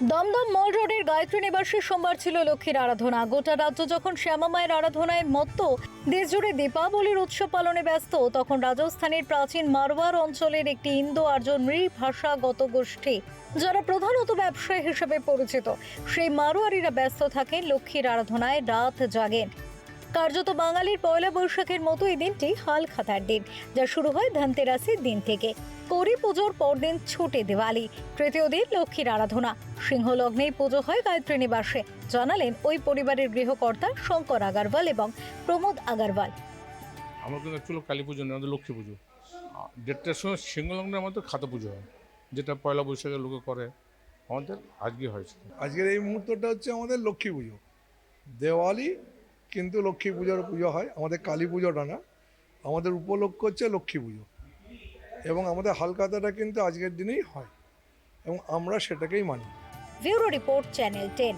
দমদম মল রোডের গায়ত্রী নিবাসে সোমবার ছিল লক্ষ্মীর আরাধনা। গোটা রাজ্য যখন শ্যামা মায়ের আরাধনায় মত্ত, দেশজুড়ে দীপাবলির উৎসব পালনে ব্যস্ত, তখন রাজস্থানের প্রাচীন মারওয়ার অঞ্চলের একটি ইন্দো আর্য নৃভাষাগত গোষ্ঠী, যারা প্রধানত ব্যবসায়ী হিসেবে পরিচিত। সেই মারোয়ারিরা ব্যস্ত থাকেন লক্ষ্মীর আরাধনায়, রাত জাগেন। কার্যত বাঙালির পয়লা বৈশাখের মতো এই দিনটি হাল খাতার দিন যা শুরু হয় ধনতেরাসের দিন থেকে। করি পুজোর পরদিন ছুটে দিওয়ালি তৃতীয় দিন লক্ষ্মীর আরাধনা। সিংহ সিংহলগ্নেই পুজো হয় গায়ত্রী নিবাসে জানালেন ওই পরিবারের গৃহকর্তা শঙ্কর আগারওয়াল এবং প্রমোদ আগারওয়াল। আমার কিন্তু অ্যাকচুয়ালি কালী পুজো নেই আমাদের লক্ষ্মী পুজো। দেড়টার সময় সিংহলগ্নের মধ্যে খাতা পুজো হয় যেটা পয়লা বৈশাখে লোকে করে। আমাদের আজকে হয়েছে। আজকের এই মুহূর্তটা হচ্ছে আমাদের লক্ষ্মী পুজো। দেওয়ালি কিন্তু লক্ষ্মী পুজোর পুজো হয়, আমাদের কালী পুজোটা না আমাদের উপলক্ষ হচ্ছে লক্ষ্মী পুজো। এবং আমাদের হালকাতাটা কিন্তু আজকের দিনেই হয়। এবং আমরা সেটাকেই মানি। Report channel ten.